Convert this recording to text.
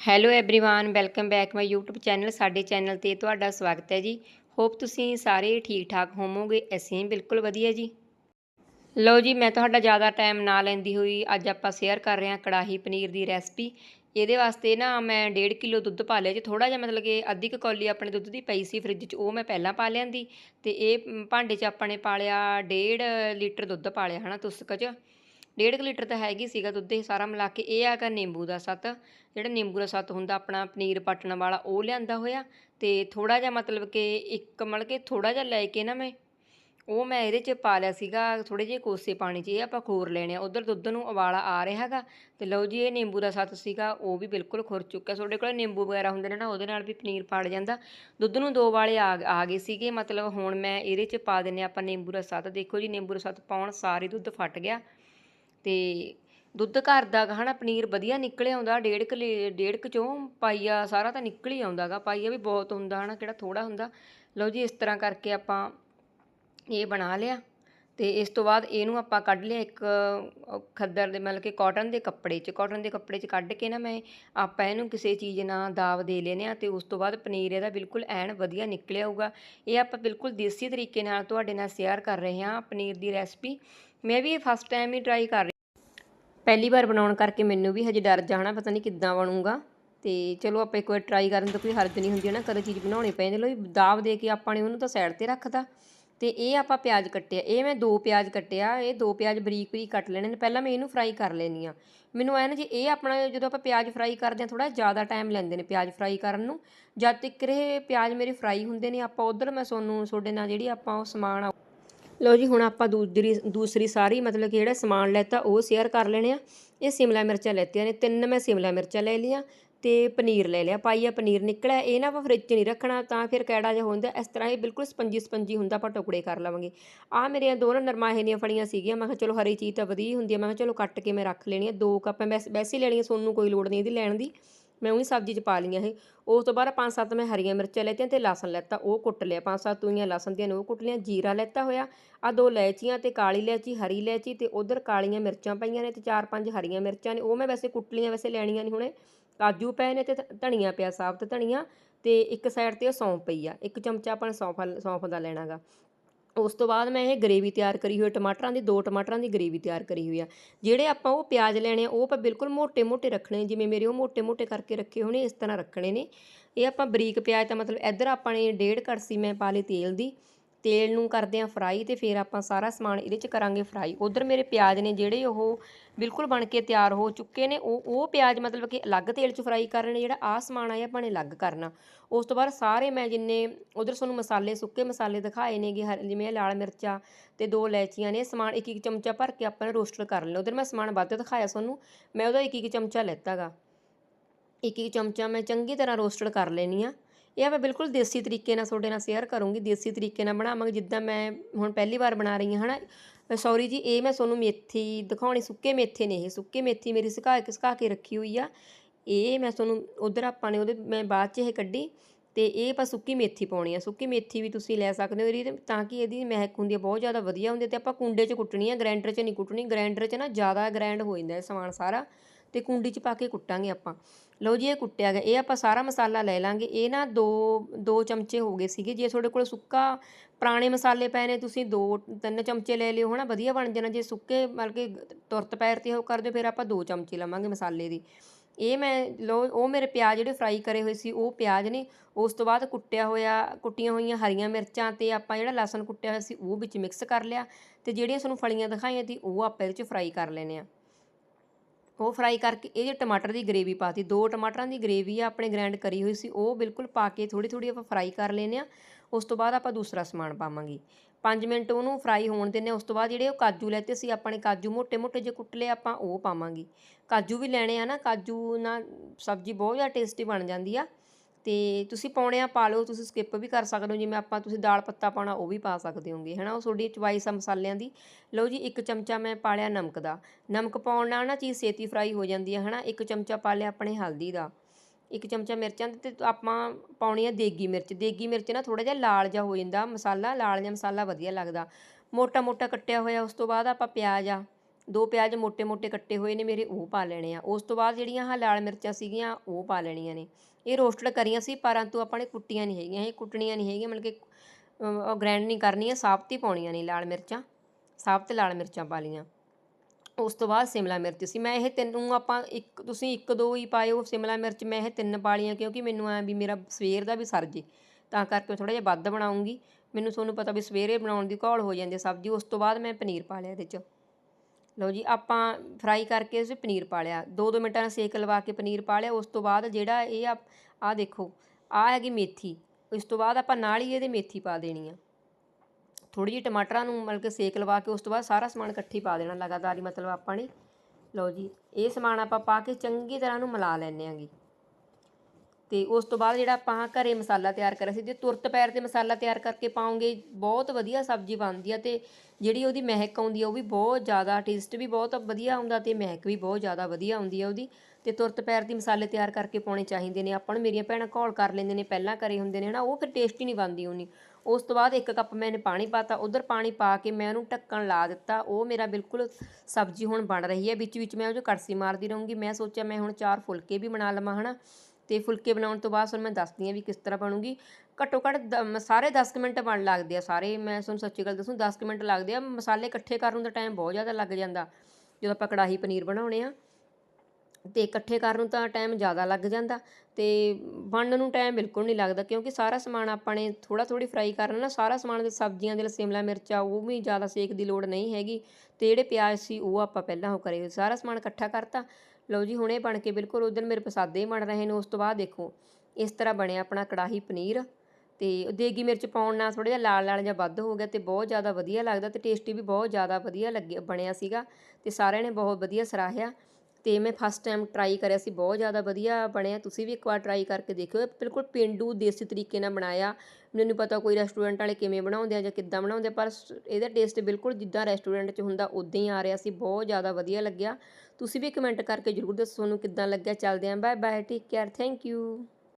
hello everyone welcome back my YouTube channel ਸਾਡੇ channel ਤੇ ਤੁਹਾਡਾ ਸਵਾਗਤ ਹੈ ਜੀ ਹੋਪ ਤੁਸੀਂ ਸਾਰੇ ਠੀਕ ਠਾਕ ਹੋਵੋਗੇ ਅਸੀਂ ਬਿਲਕੁਲ ਵਧੀਆ ਜੀ ਲਓ ਜੀ ਮੈਂ ਤੁਹਾਡਾ ਜ਼ਿਆਦਾ ਟਾਈਮ ਨਾ ਲੈਂਦੀ ਹੋਈ ਅੱਜ ਆਪਾਂ ਸ਼ੇਅਰ ਕਰ ਰਹੇ ਹਾਂ ਕੜਾਹੀ ਪਨੀਰ ਦੀ ਰੈਸਪੀ ਇਹਦੇ ਵਾਸਤੇ ਨਾ ਮੈਂ 1.5 ਕਿਲੋ ਦੁੱਧ ਪਾ ਲਿਆ ਜੀ ਥੋੜਾ ਜਿਹਾ ਮਤਲਬ ਕਿ ਅੱਧੀ ਕੁ ਕੌਲੀ ਆਪਣੇ ਦੁੱਧ ਦੀ ਪਈ ਸੀ ਫ੍ਰਿਜ 'ਚ ਉਹ ਮੈਂ ਪਹਿਲਾਂ ਪਾ ਲਿਆਂਦੀ ਤੇ ਇਹ ਮ, ਭਾਂਡੇ 'ਚ ਆਪਾਂ ਨੇ ਪਾ ਲਿਆ 1.5 ਲੀਟਰ ਦੁੱਧ ਪਾ ਲਿਆ ਹਨਾ ਤੁਸਕ 'ਚ ਡੇਢ ਕੁ ਲੀਟਰ ਤਾਂ ਹੈਗੀ ਸੀਗਾ ਦੁੱਧ ਇਹ ਸਾਰਾ ਮਿਲਾ ਕੇ। ਇਹ ਹੈਗਾ ਨਿੰਬੂ ਦਾ ਸੱਤ। ਜਿਹੜਾ ਨਿੰਬੂ ਦਾ ਸੱਤ ਹੁੰਦਾ, ਆਪਣਾ ਪਨੀਰ ਪੱਟਣ ਵਾਲਾ, ਉਹ ਲਿਆਂਦਾ ਹੋਇਆ। ਤੇ ਥੋੜਾ ਜਿਹਾ ਮਤਲਬ ਕਿ ਇੱਕ ਮਤਲਬ ਕਿ ਥੋੜਾ ਜਿਹਾ ਲੈ ਕੇ ਨਾ ਮੈਂ, ਉਹ ਮੈਂ ਇਹਦੇ 'ਚ ਪਾ ਲਿਆ ਸੀਗਾ ਥੋੜੇ ਜਿਹੇ ਕੋਸੇ ਪਾਣੀ 'ਚ। ਇਹ ਆਪਾਂ ਖੋਰ ਲੈਣੇ ਆ। ਉਧਰ ਦੁੱਧ ਨੂੰ ਉਬਾਲਾ ਆ ਰਿਹਾ ਹੈਗਾ। ਤੇ ਲਓ ਜੀ, ਇਹ ਨਿੰਬੂ ਦਾ ਸੱਤ ਸੀਗਾ। ਉਹ ਵੀ ਬਿਲਕੁਲ ਖੁਰ ਚੁੱਕਿਆ। ਤੁਹਾਡੇ ਕੋਲ ਨਿੰਬੂ ਵਗੈਰਾ ਹੁੰਦੇ ਨੇ ਨਾ, ਉਹਦੇ ਨਾਲ ਵੀ ਪਨੀਰ ਫੜ ਜਾਂਦਾ। ਦੁੱਧ ਨੂੰ ਦੋ ਵਾਲੇ ਆ ਆ ਗਏ ਸੀਗੇ। ਮਤਲਬ ਹੁਣ ਮੈਂ ਇਹਦੇ 'ਚ ਪਾ ਦਿੰਨੇ ਆਪਾਂ ਨਿੰਬੂ ਦਾ ਸੱਤ। ਦੇਖੋ ਜੀ, ਨਿੰਬੂ ਦਾ ਸੱਤ ਪਾਉਣ, ਸਾਰੇ ਦੁੱਧ ਫਟ ਗਿਆ। ਅਤੇ ਦੁੱਧ ਘਰ ਦਾ ਗਾ ਨਾ ਪਨੀਰ ਵਧੀਆ ਨਿਕਲਿਆ ਆਉਂਦਾ, ਡੇਢ ਕੁ ਲੀ- ਡੇਢ ਕੁ ਚੋਂ ਪਾਈਆ ਸਾਰਾ ਤਾਂ ਨਿਕਲ ਹੀ ਆਉਂਦਾ ਗਾ, ਪਾਈਆ ਵੀ ਬਹੁਤ ਹੁੰਦਾ ਹੈ ਨਾ ਕਿਹੜਾ ਥੋੜ੍ਹਾ ਹੁੰਦਾ। ਲਓ ਜੀ, ਇਸ ਤਰ੍ਹਾਂ ਕਰਕੇ ਆਪਾਂ ਇਹ ਬਣਾ ਲਿਆ ਅਤੇ ਇਸ ਤੋਂ ਬਾਅਦ ਇਹਨੂੰ ਆਪਾਂ ਕੱਢ ਲਿਆ ਇੱਕ ਖੱਦਰ ਦੇ, ਮਤਲਬ ਕਿ ਕੋਟਨ ਦੇ ਕੱਪੜੇ 'ਚ ਕੋਟਨ ਦੇ ਕੱਪੜੇ 'ਚ ਕੱਢ ਕੇ ਨਾ ਮੈਂ ਆਪਾਂ ਇਹਨੂੰ ਕਿਸੇ ਚੀਜ਼ ਨਾਲ ਦਾਬ ਦੇ ਲੈਨੇ ਆ ਅਤੇ ਉਸ ਤੋਂ ਬਾਅਦ ਪਨੀਰ ਇਹਦਾ ਬਿਲਕੁਲ ਐਨ ਵਧੀਆ ਨਿਕਲਿਆ ਹੋਊਗਾ। ਇਹ ਆਪਾਂ ਬਿਲਕੁਲ ਦੇਸੀ ਤਰੀਕੇ ਨਾਲ ਤੁਹਾਡੇ ਨਾਲ ਸ਼ੇਅਰ ਕਰ ਰਹੇ ਹਾਂ ਪਨੀਰ ਦੀ ਰੈਸਪੀ ਮੈਂ ਵੀ ਇਹ ਫਸਟ ਟਾਈਮ ਹੀ ਟਰਾਈ ਕਰ ਰਹੀ ਪਹਿਲੀ ਵਾਰ ਬਣਾਉਣ ਕਰਕੇ ਮੈਨੂੰ ਵੀ ਹਜੇ ਡਰ ਜਾਣਾ, ਪਤਾ ਨਹੀਂ ਕਿੱਦਾਂ ਬਣੂਗਾ। ਤੇ ਚਲੋ ਆਪਾਂ ਇੱਕ ਵਾਰ ਟਰਾਈ ਕਰਨ ਤੋਂ ਕੋਈ ਹਰਜ ਨਹੀਂ ਹੁੰਦੀ ਹੈ ਨਾ, ਕਦੇ ਚੀਜ਼ ਬਣਾਉਣੀ ਪਏ ਜਾਂਦੀ ਲੋ ਦਾਵ ਦੇ ਕੇ ਆਪਾਂ ਨੇ ਉਹਨੂੰ ਤਾਂ ਸਾਈਡ ਤੇ ਰੱਖਦਾ ਤੇ ਇਹ ਆਪਾਂ ਪਿਆਜ਼ ਕੱਟਿਆ, ਇਹ ਮੈਂ ਦੋ ਪਿਆਜ਼ ਕੱਟਿਆ, ਇਹ ਦੋ ਪਿਆਜ਼ ਬਰੀਕ ਬਰੀਕ ਕੱਟ ਲੈਣੇ ਨੇ, ਪਹਿਲਾਂ ਮੈਂ ਇਹਨੂੰ ਫਰਾਈ ਕਰ ਲੈਣੀ ਆ ਮੈਨੂੰ ਐ ਨਾ ਜੀ ਇਹ ਆਪਣਾ, ਜਦੋਂ ਆਪਾਂ ਪਿਆਜ਼ ਫਰਾਈ ਕਰਦੇ ਆ ਥੋੜਾ ਜ਼ਿਆਦਾ ਟਾਈਮ ਲੈਂਦੇ ਨੇ ਪਿਆਜ਼ ਫਰਾਈ ਕਰਨ ਨੂੰ। ਜਦ ਤੱਕ ਇਹ ਪਿਆਜ਼ ਮੇਰੇ ਫਰਾਈ ਹੁੰਦੇ ਨੇ, ਆਪਾਂ ਉਧਰ ਮੈਂ ਤੁਹਾਨੂੰ ਤੁਹਾਡੇ ਨਾਲ ਜਿਹੜੀ ਆਪਾਂ ਉਹ ਸਮਾਨ ਲਓ ਜੀ, ਹੁਣ ਆਪਾਂ ਦੂਸਰੀ ਦੂਸਰੀ ਸਾਰੀ ਮਤਲਬ ਕਿ ਜਿਹੜਾ ਸਮਾਨ ਲੈਤਾ, ਉਹ ਸ਼ੇਅਰ ਕਰ ਲੈਣੇ ਆ। ਇਹ ਸ਼ਿਮਲਾ ਮਿਰਚਾਂ ਲੈਤੀਆਂ ਨੇ, ਤਿੰਨ ਮੈਂ ਸ਼ਿਮਲਾ ਮਿਰਚਾਂ ਲੈ ਲਈਆਂ ਤੇ ਪਨੀਰ ਲੈ ਲਿਆ। ਪਾਈਆ ਪਨੀਰ ਨਿਕਲਿਆ, ਇਹ ਨਾ ਆਪਾਂ ਫ੍ਰਿਜ 'ਚ ਨਹੀਂ ਰੱਖਣਾ, ਤਾਂ ਫਿਰ ਕੈੜਾ ਜਿਹਾ ਹੁੰਦਾ, ਇਸ ਤਰ੍ਹਾਂ ਇਹ ਬਿਲਕੁਲ ਸਪੰਜੀ ਸਪੰਜੀ ਹੁੰਦਾ, ਆਪਾਂ ਟੁਕੜੇ ਕਰ ਲਵਾਂਗੇ। ਆ ਮੇਰੀਆਂ ਦੋਨੋਂ ਨਰਮਾਹੇ ਦੀਆਂ ਫਲੀਆਂ ਸੀਗੀਆਂ, ਮੈਂ ਕਿਹਾ ਚਲੋ ਹਰੀ ਚੀਜ਼ ਤਾਂ ਵਧੀਆ ਹੀ ਹੁੰਦੀ ਹੈ ਮੈਂ ਕਿਹਾ ਚਲੋ ਕੱਟ ਕੇ ਮੈਂ ਰੱਖ ਲੈਣੀ ਆ, ਦੋ ਕੱਪ ਮੈਂ ਵੈਸੇ ਵੈਸੇ ਹੀ ਲੈਣੀਆਂ, ਸੋਨੂੰ ਕੋਈ ਲੋੜ ਨਹੀਂ ਇਹਦੀ ਲੈਣ ਦੀ। ਮੈਂ ਉਹੀ ਸਬਜ਼ੀ 'ਚ ਪਾ ਲਈਆਂ ਇਹ ਉਸ ਤੋਂ ਬਾਅਦ ਪੰਜ ਸੱਤ ਮੈਂ ਹਰੀਆਂ ਮਿਰਚਾਂ ਲੈਤੀਆਂ ਤੇ ਲਸਣ ਲੈਤਾ ਉਹ ਕੁੱਟ ਲਿਆ। ਪੰਜ ਸੱਤ ਤੂਈਆਂ ਲਸਣ ਦੀਆਂ ਨੇ ਉਹ ਕੁੱਟ ਲਿਆ, ਜੀਰਾ ਲੈਤਾ ਹੋਇਆ। ਆ ਦੋ ਲੈਚੀਆਂ ਤੇ ਕਾਲੀ ਲੈਚੀ, ਹਰੀ ਲੈਚੀ ਤੇ ਉਧਰ ਕਾਲੀਆਂ ਮਿਰਚਾਂ ਪਈਆਂ ਨੇ ਤੇ ਚਾਰ ਪੰਜ ਹਰੀਆਂ ਮਿਰਚਾਂ ਨੇ। ਉਹ ਮੈਂ ਵੈਸੇ ਕੁੱਟ ਲਈਆਂ, ਵੈਸੇ ਲੈਣੀਆਂ ਨਹੀਂ ਹੁਣੇ। ਕਾਜੂ ਪਏ ਨੇ ਤੇ ਧ- ਧਨੀਆ ਪਿਆ ਸਾਬਤ ਧਨੀਆ ਤੇ ਇੱਕ ਸਾਈਡ ਤੇ ਉਹ ਸੌਂਫ ਪਈ ਆ। ਇੱਕ ਚਮਚਾ ਆਪਾਂ ਸੌਂਫ ਸੌਂਫ ਦਾ ਲੈਣਾਗਾ ਉਸ ਤੋਂ ਬਾਅਦ ਮੈਂ ਇਹ ਗਰੇਵੀ ਤਿਆਰ ਕਰੀ ਹੋਈ, ਟਮਾਟਰਾਂ ਦੀ, ਦੋ ਟਮਾਟਰਾਂ ਦੀ ਗਰੇਵੀ ਤਿਆਰ ਕਰੀ ਹੋਈ ਆ। ਜਿਹੜੇ ਆਪਾਂ ਉਹ ਪਿਆਜ਼ ਲੈਣੇ ਆ, ਉਹ ਆਪਾਂ ਬਿਲਕੁਲ ਮੋٹے-ਮੋٹے ਰੱਖਣੇ ਜਿਵੇਂ ਮੇਰੇ ਉਹ ਮੋٹے-ਮੋٹے ਕਰਕੇ ਰੱਖੇ ਹੋਣੇ, ਇਸ ਤਰ੍ਹਾਂ ਰੱਖਣੇ ਨੇ। ਇਹ ਆਪਾਂ ਬਰੀਕ ਪਿਆਜ਼ ਤਾਂ ਮਤਲਬ ਇੱਧਰ ਆਪਾਂ ਨੇ ਡੇਢ ਕੜਸੀ ਮੈਂ ਪਾ ਲਈ ਤੇਲ ਦੀ। ਤੇਲ ਨੂੰ ਕਰਦੇ ਆ ਫਰਾਈ ਤੇ ਫਿਰ ਆਪਾਂ ਸਾਰਾ ਸਮਾਨ ਇਹਦੇ ਚ ਕਰਾਂਗੇ ਫਰਾਈ ਉਧਰ ਮੇਰੇ ਪਿਆਜ਼ ਨੇ ਜਿਹੜੇ ਉਹ ਬਿਲਕੁਲ ਬਣ ਕੇ ਤਿਆਰ ਹੋ ਚੁੱਕੇ ਨੇ। ਉਹ ਉਹ ਪਿਆਜ਼ ਮਤਲਬ ਕਿ ਅਲੱਗ ਤੇਲ 'ਚ ਫਰਾਈ ਕਰਨੇ ਜਿਹੜਾ ਆਹ ਸਮਾਨ ਆਇਆ ਆਪਾਂ ਨੇ ਅਲੱਗ ਕਰਨਾ। ਉਸ ਤੋਂ ਬਾਅਦ ਸਾਰੇ ਮੈਂ ਜਿੰਨੇ ਉਧਰ ਤੁਹਾਨੂੰ ਮਸਾਲੇ, ਸੁੱਕੇ ਮਸਾਲੇ ਦਿਖਾਏ ਨੇਗੇ, ਹਰ- ਜਿਵੇਂ ਲਾਲ ਮਿਰਚਾਂ ਤੇ ਦੋ ਇਲਾਇਚੀਆਂ ਨੇ, ਸਮਾਨ ਇੱਕ ਇੱਕ ਚਮਚਾ ਭਰ ਕੇ ਆਪਾਂ ਨੇ ਰੋਸਟਰ ਕਰ ਲੈਣਾ। ਉਧਰ ਮੈਂ ਸਮਾਨ ਵੱਧ ਦਿਖਾਇਆ ਤੁਹਾਨੂੰ, ਮੈਂ ਉਹਦਾ ਇੱਕ ਇੱਕ ਚਮਚਾ ਲੈਤਾਗਾ। ਇੱਕ ਇੱਕ ਚਮਚਾ ਮੈਂ ਚੰਗੀ ਤਰ੍ਹਾਂ ਰੋਸਟਡ ਕਰ ਲੈਣੀ ਆ। ਇਹ ਮੈਂ ਬਿਲਕੁਲ ਦੇਸੀ ਤਰੀਕੇ ਨਾਲ ਤੁਹਾਡੇ ਨਾਲ ਸ਼ੇਅਰ ਕਰੂੰਗੀ, ਦੇਸੀ ਤਰੀਕੇ ਨਾਲ ਬਣਾਵਾਂਗੇ, ਜਿੱਦਾਂ ਮੈਂ ਹੁਣ ਪਹਿਲੀ ਵਾਰ ਬਣਾ ਰਹੀ ਹਾਂ, ਹਨਾ? ਸੌਰੀ ਜੀ, ਇਹ ਮੈਂ ਤੁਹਾਨੂੰ ਮੇਥੀ ਦਿਖਾਉਣੀ, ਸੁੱਕੇ ਮੇਥੇ ਨੇ ਇਹ, ਸੁੱਕੇ ਮੇਥੀ ਮੇਰੀ ਸੁਕਾ ਕੇ ਸੁਕਾ ਕੇ ਰੱਖੀ ਹੋਈ ਆ। ਇਹ ਮੈਂ ਤੁਹਾਨੂੰ ਉਧਰ ਆਪਾਂ ਨੇ ਉਹਦੇ, ਮੈਂ ਬਾਅਦ 'ਚ ਇਹ ਕੱਢੀ ਤੇ ਇਹ ਆਪਾਂ ਸੁੱਕੀ ਮੇਥੀ ਪਾਉਣੀ ਆ। ਸੁੱਕੀ ਮੇਥੀ ਵੀ ਤੁਸੀਂ ਲੈ ਸਕਦੇ ਹੋ ਇਹਦੀ ਤਾਂ ਕਿ ਇਹਦੀ ਮਹਿਕ ਹੁੰਦੀ ਹੈ ਬਹੁਤ ਜ਼ਿਆਦਾ ਵਧੀਆ ਹੁੰਦੀ ਹੈ ਤੇ ਆਪਾਂ ਕੁੰਡੇ 'ਚ ਕੁੱਟਣੀ ਆ ਗ੍ਰਾਈਂਡਰ 'ਚ ਨਹੀਂ ਕੁੱਟਣੀ ਗ੍ਰਾਈਂਡਰ 'ਚ ਨਾ ਜ਼ਿਆਦਾ ਗ੍ਰਾਈਂਡ ਹੋ ਜਾਂਦਾ ਇਹ ਸਮਾਨ ਸਾਰਾ ਤੇ ਕੁੰਡੀ 'ਚ ਪਾ ਕੇ ਕੁੱਟਾਂਗੇ ਆਪਾਂ। ਲਓ ਜੀ, ਇਹ ਕੁੱਟਿਆ ਗਿਆ। ਇਹ ਆਪਾਂ ਸਾਰਾ ਮਸਾਲਾ ਲੈ ਲਾਂਗੇ। ਇਹ ਨਾ ਦੋ ਦੋ ਚਮਚੇ ਹੋ ਗਏ ਸੀਗੇ। ਜੇ ਤੁਹਾਡੇ ਕੋਲ ਸੁੱਕਾ, ਪੁਰਾਣੇ ਮਸਾਲੇ ਪਏ ਨੇ, ਤੁਸੀਂ ਦੋ, ਤਿੰਨ ਚਮਚੇ ਲੈ ਲਿਓ, ਹਨਾ? ਵਧੀਆ ਬਣ ਜਾਣਾ। ਜੇ ਸੁੱਕੇ, ਮਤਲਬ ਕਿ ਤੁਰਤ ਪੈਰ ਤੇ ਉਹ ਕਰ ਦਿਓ, ਫਿਰ ਆਪਾਂ ਦੋ ਚਮਚੇ ਲਵਾਂਗੇ ਮਸਾਲੇ ਦੀ। ਇਹ ਮੈਂ ਲੋ ਉਹ ਮੇਰੇ ਪਿਆਜ਼ ਜਿਹੜੇ ਫਰਾਈ ਕਰੇ ਹੋਏ ਸੀ, ਉਹ ਪਿਆਜ਼ ਨੇ, ਉਸ ਤੋਂ ਬਾਅਦ ਕੁੱਟਿਆ ਹੋਇਆ, ਕੁੱਟੀਆਂ ਹੋਈਆਂ ਹਰੀਆਂ ਮਿਰਚਾਂ ਤੇ ਆਪਾਂ ਜਿਹੜਾ ਲਸਣ ਕੁੱਟਿਆ ਹੋਇਆ ਸੀ, ਉਹ ਵਿੱਚ ਮਿਕਸ ਕਰ ਲਿਆ ਤੇ ਜਿਹੜੀਆਂ ਤੁਹਾਨੂੰ ਫਲੀਆਂ ਦਿਖਾਈਆਂ ਸੀ, ਉਹ ਆਪਾਂ ਇਹਦੇ 'ਚ ਫਰਾਈ ਕਰ ਲੈਣੇ ਆ ਉਹ ਫਰਾਈ ਕਰਕੇ ਇਹਦੇ ਟਮਾਟਰ ਦੀ ਗ੍ਰੇਵੀ ਪਾਤੀ, ਦੋ ਟਮਾਟਰਾਂ ਦੀ ਗ੍ਰੇਵੀ ਆ ਆਪਣੇ ਗ੍ਰੈਂਡ ਕਰੀ ਹੋਈ ਸੀ, ਉਹ ਬਿਲਕੁਲ ਪਾ ਕੇ ਥੋੜੀ ਥੋੜੀ ਆਪਾਂ ਫਰਾਈ ਕਰ ਲੈਨੇ ਆ ਉਸ ਤੋਂ ਬਾਅਦ ਆਪਾਂ ਦੂਸਰਾ ਸਮਾਨ ਪਾਵਾਂਗੇ। 5 ਮਿੰਟ ਉਹਨੂੰ ਫਰਾਈ ਹੋਣ ਦਿੰਨੇ ਉਸ ਤੋਂ ਬਾਅਦ ਜਿਹੜੇ ਉਹ ਕਾਜੂ ਲੈਤੇ ਸੀ, ਆਪਣੇ ਕਾਜੂ ਮੋٹے-ਮੋٹے ਜੇ ਕੁੱਟ ਲਏ, ਆਪਾਂ ਉਹ ਪਾਵਾਂਗੇ। ਕਾਜੂ ਵੀ ਲੈਣੇ ਆ ਨਾ, ਕਾਜੂ ਨਾਲ ਸਬਜ਼ੀ ਬਹੁਤ ਜ਼ਿਆਦਾ ਟੇਸਟੀ ਬਣ ਜਾਂਦੀ ਆ। ਤੇ ਤੁਸੀਂ ਪਾਉਣੇ ਆ ਪਾ ਲਓ, ਤੁਸੀਂ ਸਕਿਪ ਵੀ ਕਰ ਸਕਦੇ ਹੋ, ਜਿਵੇਂ ਆਪਾਂ ਤੁਸੀਂ ਦਾਲ ਪੱਤਾ ਪਾਉਣਾ ਉਹ ਵੀ ਪਾ ਸਕਦੇ ਹੋਗੇ, ਹਨਾ? ਉਹ ਤੁਹਾਡੀ ਚੁਆਇਸ ਆ ਮਸਾਲਿਆਂ ਦੀ। ਲਓ ਜੀ, ਇੱਕ ਚਮਚਾ ਮੈਂ ਪਾ ਲਿਆ ਨਮਕ ਦਾ। ਨਮਕ ਪਾਉਣ ਨਾਲ ਨਾ ਚੀਜ਼ ਛੇਤੀ ਫਰਾਈ ਹੋ ਜਾਂਦੀ ਹੈ, ਹਨਾ? ਇੱਕ ਚਮਚਾ ਪਾ ਲਿਆ ਆਪਣੇ ਹਲਦੀ ਦਾ। ਇੱਕ ਚਮਚਾ ਮਿਰਚਾਂ ਦਾ ਤੇ ਆਪਾਂ ਪਾਉਣੀ ਆ ਦੇਗੀ ਮਿਰਚ। ਦੇਗੀ ਮਿਰਚ ਨਾ ਥੋੜਾ ਜਿਹਾ ਲਾਲ ਜਿਹਾ ਹੋ ਜਾਂਦਾ ਮਸਾਲਾ, ਲਾਲ ਜਿਹਾ ਮਸਾਲਾ ਵਧੀਆ ਲੱਗਦਾ। ਮੋਟਾ ਮੋਟਾ ਕੱਟਿਆ ਹੋਇਆ, ਉਸ ਤੋਂ ਬਾਅਦ ਆਪਾਂ ਪਿਆਜ਼ ਆ ਦੋ ਪਿਆਜ਼ ਮੋਟੇ ਮੋਟੇ ਕੱਟੇ ਹੋਏ ਨੇ ਮੇਰੇ, ਉਹ ਪਾ ਲੈਣੇ ਆ। ਉਸ ਤੋਂ ਬਾਅਦ ਜਿਹੜੀਆਂ ਆਹ ਲਾਲ ਮਿਰਚਾਂ ਸੀਗੀਆਂ, ਉਹ ਪਾ ਲੈਣੀਆਂ ਨੇ। ਇਹ ਰੋਸਟਡ ਕਰੀਆਂ ਸੀ, ਪਰੰਤੂ ਆਪਾਂ ਨੇ ਕੁੱਟੀਆਂ ਨਹੀਂ ਹੈਗੀਆਂ। ਇਹ ਕੁੱਟਣੀਆਂ ਨਹੀਂ ਹੈਗੀਆਂ, ਮਤਲਬ ਕਿ ਗ੍ਰੈਂਡ ਨਹੀਂ ਕਰਨੀਆਂ ਸਾਬਤ ਹੀ ਪਾਉਣੀਆਂ ਨੇ ਲਾਲ ਮਿਰਚਾਂ। ਸਾਬਤ ਲਾਲ ਮਿਰਚਾਂ ਪਾ ਲਈਆਂ। ਉਸ ਤੋਂ ਬਾਅਦ ਸਿਮਲਾ ਮਿਰਚ ਸੀ। ਮੈਂ ਇਹ ਤਿੰਨੂੰ ਆਪਾਂ ਇੱਕ, ਤੁਸੀਂ ਇੱਕ ਦੋ ਹੀ ਪਾਇਓ ਸਿਮਲਾ ਮਿਰਚ, ਮੈਂ ਇਹ ਤਿੰਨ ਪਾ ਲਈਆਂ ਕਿਉਂਕਿ ਮੈਨੂੰ ਐ ਵੀ ਮੇਰਾ ਸਵੇਰ ਦਾ ਵੀ ਸਰ ਜੇ। ਤਾਂ ਕਰਕੇ ਥੋੜਾ ਜਿਹਾ ਵੱਧ ਬਣਾਉਂਗੀ। ਮੈਨੂੰ ਤੁਹਾਨੂੰ ਪਤਾ ਵੀ ਸਵੇਰੇ ਬਣਾਉਣ ਦੀ ਘੋਲ ਹੋ ਜਾਂਦੀ ਸਬਜ਼ੀ, ਉਸ ਤੋਂ ਬਾਅਦ ਮੈਂ ਪਨੀਰ ਪਾ ਲਿਆ ਇਹਦੇ 'ਚ। ਲਓ ਜੀ, ਆਪਾਂ ਫਰਾਈ ਕਰਕੇ ਉਸ 'ਚ ਪਨੀਰ ਪਾ ਲਿਆ। ਦੋ ਦੋ ਮਿੰਟਾਂ ਦਾ ਸੇਕ ਲਵਾ ਕੇ ਪਨੀਰ ਪਾ ਲਿਆ। ਉਸ ਤੋਂ ਬਾਅਦ ਜਿਹੜਾ ਇਹ ਆ, ਆਹ ਦੇਖੋ, ਆਹ ਹੈਗੀ ਮੇਥੀ। ਇਸ ਤੋਂ ਬਾਅਦ ਆਪਾਂ ਨਾਲ ਹੀ ਇਹਦੇ ਮੇਥੀ ਪਾ ਦੇਣੀ ਆ। ਥੋੜੀ ਜਿਹੀ ਟਮਾਟਰਾਂ ਨੂੰ ਮਤਲਬ ਕਿ ਸੇਕ ਲਵਾ ਕੇ ਉਸ ਤੋਂ ਬਾਅਦ ਸਾਰਾ ਸਮਾਨ ਇਕੱਠੀ ਪਾ ਦੇਣਾ, ਲਗਾਤਾਰ ਹੀ ਮਤਲਬ ਆਪਾਂ ਨੇ। ਲਓ ਜੀ, ਇਹ ਸਮਾਨ ਆਪਾਂ ਪਾ ਕੇ ਚੰਗੀ ਤਰ੍ਹਾਂ ਨੂੰ ਮਿਲਾ ਲੈਣੇ ਆਂਗੇ। ਤੇ ਉਸ ਤੋਂ ਬਾਅਦ ਜਿਹੜਾ ਆਪਾਂ ਘਰੇ ਮਸਾਲਾ ਤਿਆਰ ਕਰਿਆ ਸੀ, ਜੇ ਤੁਰਤ ਪੈਰ ਤੇ ਮਸਾਲਾ ਤਿਆਰ ਕਰਕੇ ਪਾਉਂਗੇ, ਬਹੁਤ ਵਧੀਆ ਸਬਜ਼ੀ ਬਣਦੀ ਆ ਤੇ ਜਿਹੜੀ ਉਹਦੀ ਮਹਿਕ ਆਉਂਦੀ ਆ, ਉਹ ਵੀ ਬਹੁਤ ਜ਼ਿਆਦਾ ਟੇਸਟ ਵੀ ਬਹੁਤ ਵਧੀਆ ਆਉਂਦਾ ਤੇ ਮਹਿਕ ਵੀ ਬਹੁਤ ਜ਼ਿਆਦਾ ਵਧੀਆ ਆਉਂਦੀ ਆ ਉਹਦੀ। ਤੇ ਤੁਰਤ ਪੈਰ ਦੀ ਮਸਾਲੇ ਤਿਆਰ ਕਰਕੇ ਪਾਉਣੇ ਚਾਹੀਦੇ ਨੇ। ਆਪਾਂ ਨੂੰ ਮੇਰੀਆਂ ਭੈਣਾਂ ਘੋਲ ਕਰ ਲੈਂਦੇ ਨੇ ਪਹਿਲਾਂ ਕਰੇ ਹੁੰਦੇ ਨੇ, ਹਨਾ, ਉਹ ਫਿਰ ਟੇਸਟੀ ਨਹੀਂ ਬਣਦੀ ਉਨੀ ਉਸ ਤੋਂ ਬਾਅਦ ਇੱਕ ਕੱਪ ਮੈਂ ਪਾਣੀ ਪਾਤਾ, ਉਧਰ ਪਾਣੀ ਪਾ ਕੇ ਮੈਂ ਉਹਨੂੰ ਢੱਕਣ ਲਾ ਦਿੱਤਾ। ਉਹ ਮੇਰਾ ਬਿਲਕੁਲ ਸਬਜ਼ੀ ਹੁਣ ਬਣ ਰਹੀ ਹੈ। ਵਿੱਚ ਵਿੱਚ ਮੈਂ ਉਹ ਜੋ ਕੜਸੀ ਮਾਰਦੀ ਰਹੂੰਗੀ, ਮੈਂ ਸੋਚਿਆ ਮੈਂ ਹੁਣ ਚਾਰ ਫੁਲਕੇ ਵੀ ਬਣਾ ਲਵਾਂ, ਹਨਾ। ਤੇ ਫੁਲਕੇ ਬਣਾਉਣ ਤੋਂ ਬਾਅਦ ਤੁਹਾਨੂੰ ਮੈਂ ਦੱਸਦੀ ਹਾਂ ਵੀ ਕਿਸ ਤਰ੍ਹਾਂ ਬਣੂਗੀ। ਘੱਟੋ ਘੱਟ ਦ- ਸਾਰੇ 10 ਕੁ ਮਿੰਟ ਬਣ ਲੱਗਦੇ ਆ ਸਾਰੇ। ਮੈਂ ਤੁਹਾਨੂੰ ਸੱਚੀ ਗੱਲ ਦੱਸੂੰ 10 ਕੁ ਮਿੰਟ ਲੱਗਦੇ ਆ। ਮਸਾਲੇ ਇਕੱਠੇ ਕਰਨ ਨੂੰ ਤਾਂ ਟਾਈਮ ਬਹੁਤ ਜ਼ਿਆਦਾ ਲੱਗ ਜਾਂਦਾ। ਜਦੋਂ ਆਪਾਂ ਕੜਾਹੀ ਪਨੀਰ ਬਣਾਉਣੇ ਆ, ਤੇ ਇਕੱਠੇ ਕਰਨ ਨੂੰ ਤਾਂ ਟਾਈਮ ਜ਼ਿਆਦਾ ਲੱਗ ਜਾਂਦਾ। ਤੇ ਬਣਨ ਨੂੰ ਟਾਈਮ ਬਿਲਕੁਲ ਨਹੀਂ ਲੱਗਦਾ, ਕਿਉਂਕਿ ਸਾਰਾ ਸਮਾਨ ਆਪਾਂ ਨੇ ਥੋੜਾ ਥੋੜੀ ਫਰਾਈ ਕਰਨਾ ਨਾ, ਸਾਰਾ ਸਮਾਨ ਦੇ ਸਬਜ਼ੀਆਂ ਦੇ ਸ਼ਿਮਲਾ ਮਿਰਚ ਉਹ ਵੀ ਜ਼ਿਆਦਾ ਸੇਕ ਦੀ ਲੋੜ ਨਹੀਂ ਹੈਗੀ। ਤੇ ਜਿਹੜੇ ਪਿਆਜ਼ ਸੀ, ਉਹ ਆਪਾਂ ਪਹਿਲਾਂ ਉਹ ਕਰੇ ਸਾਰਾ ਸਮਾਨ ਇਕੱਠਾ ਕਰਤਾ। ਲਓ ਜੀ, ਹੁਣੇ ਬਣ ਕੇ ਬਿਲਕੁਲ ਉਧਰ ਮੇਰੇ ਪਸਾਦੇ ਹੀ ਬਣ ਰਹੇ ਨੇ, ਉਸ ਤੋਂ ਬਾਅਦ ਦੇਖੋ। ਇਸ ਤਰ੍ਹਾਂ ਬਣਿਆ ਆਪਣਾ ਕੜਾਹੀ ਪਨੀਰ ਤੇ ਦੇਗੀ ਮਿਰਚ ਪਾਉਣ ਨਾਲ ਥੋੜਾ ਜਿਹਾ ਲਾਲ ਲਾਲ ਜਿਹਾ ਵੱਧ ਹੋ ਗਿਆ ਤੇ ਬਹੁਤ ਜ਼ਿਆਦਾ ਵਧੀਆ ਲੱਗਦਾ ਤੇ ਟੇਸਟੀ ਵੀ ਬਹੁਤ ਜ਼ਿਆਦਾ ਵਧੀਆ ਲੱਗਿਆ ਬਣਿਆ ਸੀਗਾ ਤੇ ਸਾਰਿਆਂ ਨੇ ਬਹੁਤ ਵਧੀਆ ਸਰਾਹਿਆ ਤੇ ਮੈਂ ਫਸਟ ਟਾਈਮ ਟਰਾਈ ਕਰਿਆ ਸੀ, ਬਹੁਤ ਜ਼ਿਆਦਾ ਵਧੀਆ ਬਣਿਆ। ਤੁਸੀਂ ਵੀ ਇੱਕ ਵਾਰ ਟਰਾਈ ਕਰਕੇ ਦੇਖਿਓ ਬਿਲਕੁਲ ਪੇਂਡੂ ਦੇਸੀ ਤਰੀਕੇ ਨਾਲ ਬਣਾਇਆ। ਮੈਨੂੰ ਪਤਾ ਕੋਈ ਰੈਸਟੋਰੈਂਟ ਵਾਲੇ ਕਿਵੇਂ ਬਣਾਉਂਦੇ ਆ ਜਾਂ ਕਿੱਦਾਂ ਬਣਾਉਂਦੇ ਪਰ ਸ- ਇਹਦਾ ਟੇਸਟ ਬਿਲਕੁਲ ਜਿੱਦਾਂ ਰੈਸਟੋਰੈਂਟ 'ਚ ਹੁੰਦਾ, ਉਦਾਂ ਹੀ ਆ ਰਿਹਾ ਸੀ, ਬਹੁਤ ਜ਼ਿਆਦਾ ਵਧੀਆ ਲੱਗਿਆ। ਤੁਸੀਂ ਵੀ ਕਮੈਂਟ ਕਰਕੇ ਜਰੂਰ ਦੱਸੋ ਤੁਹਾਨੂੰ ਕਿੱਦਾਂ ਲੱਗਿਆ। ਚੱਲਦੇ ਆਂ bye bye take care thank you